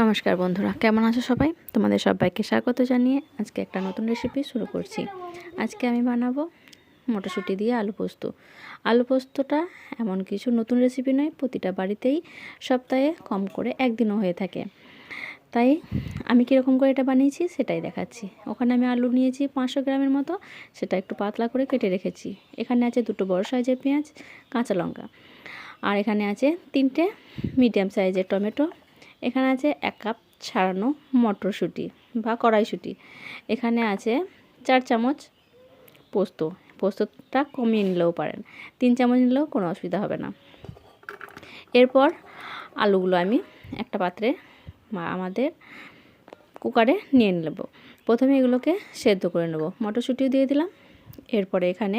নমস্কার বন্ধুরা, কেমন আছো সবাই? তোমাদের সবাইকে স্বাগত জানিয়ে আজকে একটা নতুন রেসিপি শুরু করছি। আজকে আমি বানাবো মটরশুঁটি দিয়ে আলু পোস্ত। আলু পোস্তটা এমন কিছু নতুন রেসিপি নয়, প্রতিটা বাড়িতেই সপ্তাহে কম করে একদিনও হয়ে থাকে। তাই আমি কীরকম করে এটা বানিয়েছি সেটাই দেখাচ্ছি। ওখানে আমি আলু নিয়েছি পাঁচশো গ্রামের মতো, সেটা একটু পাতলা করে কেটে রেখেছি। এখানে আছে দুটো বড় সাইজের পেঁয়াজ, কাঁচা লঙ্কা। আর এখানে আছে তিনটে মিডিয়াম সাইজের টমেটো এখানে আছে এক কাপ ছাড়ানো মটরশুঁটি বা কড়াইশুঁটি। এখানে আছে চার চামচ পোস্ত। পোস্তটা কমিয়ে নিলেও পারেন। তিন চামচ নিলেও কোনো অসুবিধা হবে না। এরপর আলুগুলো আমি একটা পাত্রে আমাদের কুকারে নিয়ে নেব। প্রথমে এগুলোকে সেদ্ধ করে নেব। মটরশুঁটিও দিয়ে দিলাম। এরপরে এখানে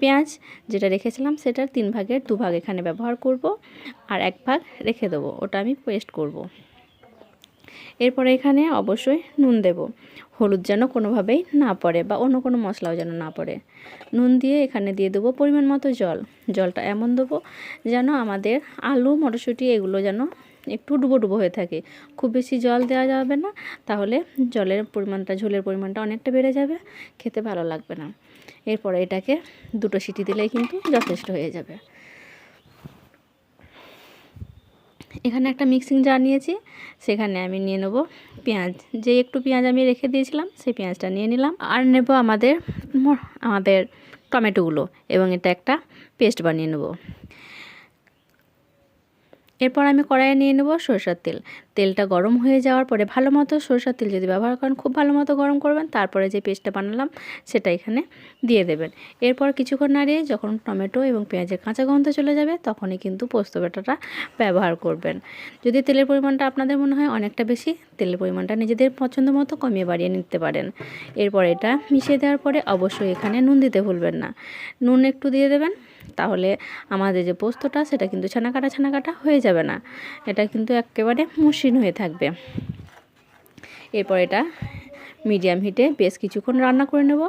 পেঁয়াজ যেটা রেখেছিলাম সেটার তিন ভাগের দু ভাগ এখানে ব্যবহার করব আর এক ভাগ রেখে দেবো, ওটা আমি পেস্ট করব। এরপরে এখানে অবশ্যই নুন দেব, হলুদ যেন কোনোভাবেই না পড়ে বা অন্য কোনো মশলাও যেন না পড়ে নুন দিয়ে এখানে দিয়ে দেবো পরিমাণ মতো জল, জলটা এমন দেবো যেন আমাদের আলু, মটরশুঁটি এগুলো যেন একটু ডুবো ডুবো হয়ে থাকে। খুব বেশি জল দেওয়া যাবে না, তাহলে জলের পরিমাণটা, ঝোলের পরিমাণটা অনেকটা বেড়ে যাবে, খেতে ভালো লাগবে না। এরপরে এটাকে দুটো সিটি দিলেই কিন্তু যথেষ্ট হয়ে যাবে। এখানে একটা মিক্সিং জার নিয়েছি, সেখানে আমি নিয়ে নেব পেঁয়াজ। যে একটু পেঁয়াজ আমি রেখে দিয়েছিলাম, সেই পেঁয়াজটা নিয়ে নিলাম আর নেব আমাদের আমাদের টমেটোগুলো এবং এটা একটা পেস্ট বানিয়ে নেব। এরপর আমি কড়াইয়ে নিয়ে নেব সরষার তেল। তেলটা গরম হয়ে যাওয়ার পরে ভালো মতো সরষার তেল যদি ব্যবহার করেন, খুব ভালো মতো গরম করবেন, তারপরে যে পেস্টটা বানালাম সেটা এখানে দিয়ে দেবেন। এরপর কিছুক্ষণ নাড়িয়ে যখন টমেটো এবং পেঁয়াজের কাঁচা গন্ধ চলে যাবে, তখনই কিন্তু পোস্ত বেটাটা ব্যবহার করবেন। যদি তেলের পরিমাণটা আপনাদের মনে হয় অনেকটা বেশি, তেলের পরিমাণটা নিজেদের পছন্দ মতো কমিয়ে বাড়িয়ে নিতে পারেন। এরপর এটা মিশিয়ে দেওয়ার পরে অবশ্যই এখানে নুন দিতে ভুলবেন না। নুন একটু দিয়ে দেবেন। তাহলে আমাদের যে পোস্তটা, সেটা কিন্তু ছানা কাটা হয়ে যাবে না। এটা কিন্তু একেবারে মসৃণ হয়ে থাকবে। এরপর এটা মিডিয়াম হিটে বেশ কিছুক্ষণ রান্না করে নেব,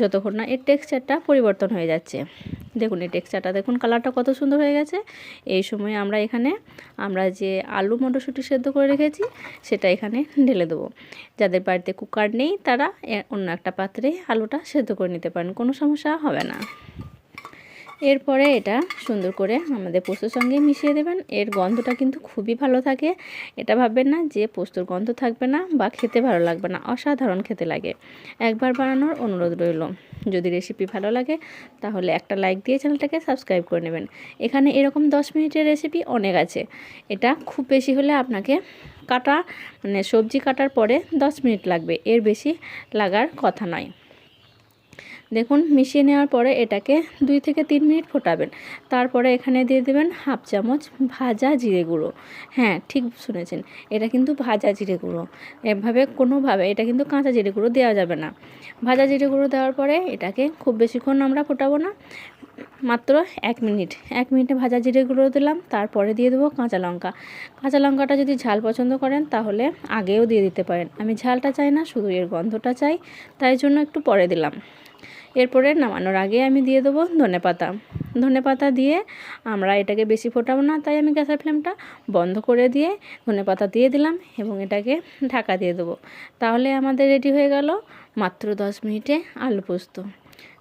যতক্ষণ না এর টেক্সচারটা পরিবর্তন হয়ে যাচ্ছে। দেখুন, এই টেক্সচারটা দেখুন, কালারটা কত সুন্দর হয়ে গেছে। এই সময় আমরা এখানে, আমরা যে আলু মটরশুঁটি সেদ্ধ করে রেখেছি, সেটা এখানে ঢেলে দেবো। যাদের বাড়িতে কুকার নেই, তারা অন্য একটা পাত্রে আলুটা সেদ্ধ করে নিতে পারেন, কোনো সমস্যা হবে না। এরপরে এটা সুন্দর করে আমাদের পোস্তর সঙ্গে মিশিয়ে দেবেন। এর গন্ধটা কিন্তু খুবই ভালো থাকে। এটা ভাববেন না যে পোস্তর গন্ধ থাকবে না বা খেতে ভালো লাগবে না, অসাধারণ খেতে লাগে। একবার বানানোর অনুরোধ রইল। যদি রেসিপি ভালো লাগে, তাহলে একটা লাইক দিয়ে চ্যানেলটাকে সাবস্ক্রাইব করে নেবেন। এখানে এরকম দশ মিনিটের রেসিপি অনেক আছে। এটা খুব বেশি হলে আপনাকে কাটা মানে সবজি কাটার পরে দশ মিনিট লাগবে। এর বেশি লাগার কথা নয়। দেখুন, মিশিয়ে নেওয়ার পরে এটাকে দুই থেকে তিন মিনিট ফোটাবেন। তারপরে এখানে দিয়ে দেবেন হাফ চামচ ভাজা জিরে গুঁড়ো। হ্যাঁ ঠিক শুনেছেন, এটা কিন্তু ভাজা জিরে গুঁড়ো। এভাবে কোনোভাবে, এটা কিন্তু কাঁচা জিরে গুঁড়ো দেওয়া যাবে না। ভাজা জিরে গুঁড়ো দেওয়ার পরে এটাকে খুব বেশিক্ষণ আমরা ফোটাবো না। মাত্র এক মিনিট, এক মিনিটে ভাজা জিরে গুঁড়ো দিলাম, তারপরে দিয়ে দেবো কাঁচা লঙ্কা। কাঁচা লঙ্কাটা যদি ঝাল পছন্দ করেন, তাহলে আগেও দিয়ে দিতে পারেন। আমি ঝালটা চাই না, শুধু এর গন্ধটা চাই, তাই জন্য একটু পরে দিলাম। এরপরে নামানোর আগে আমি দিয়ে দেবো ধনে পাতা। ধনে পাতা দিয়ে আমরা এটাকে বেশি ফোটাবো না, তাই আমি গ্যাসের ফ্লেমটা বন্ধ করে দিয়ে ধনে পাতা দিয়ে দিলাম এবং এটাকে ঢাকা দিয়ে দেবো। তাহলে আমাদের রেডি হয়ে গেল মাত্র দশ মিনিটে আলু পোস্ত।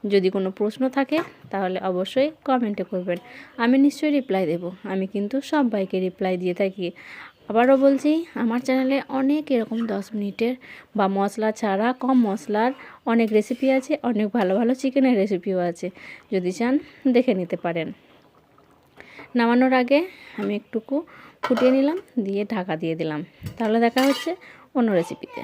যদি কোনো প্রশ্ন থাকে তাহলে অবশ্যই কমেন্টে করবেন। আমি নিশ্চয়ই রিপ্লাই দেব। আমি কিন্তু সবাইকে রিপ্লাই দিয়ে থাকি। আবারও বলছি, আমার চ্যানেলে অনেক এরকম দশ মিনিটের বা মশলা ছাড়া কম মশলার অনেক রেসিপি আছে, অনেক ভালো ভালো চিকেনের রেসিপিও আছে। যদি চান, দেখে নিতে পারেন। নামানোর আগে আমি একটুকু ফুটিয়ে নিলাম, দিয়ে ঢাকা দিয়ে দিলাম। তাহলে দেখা হচ্ছে অন্য রেসিপিতে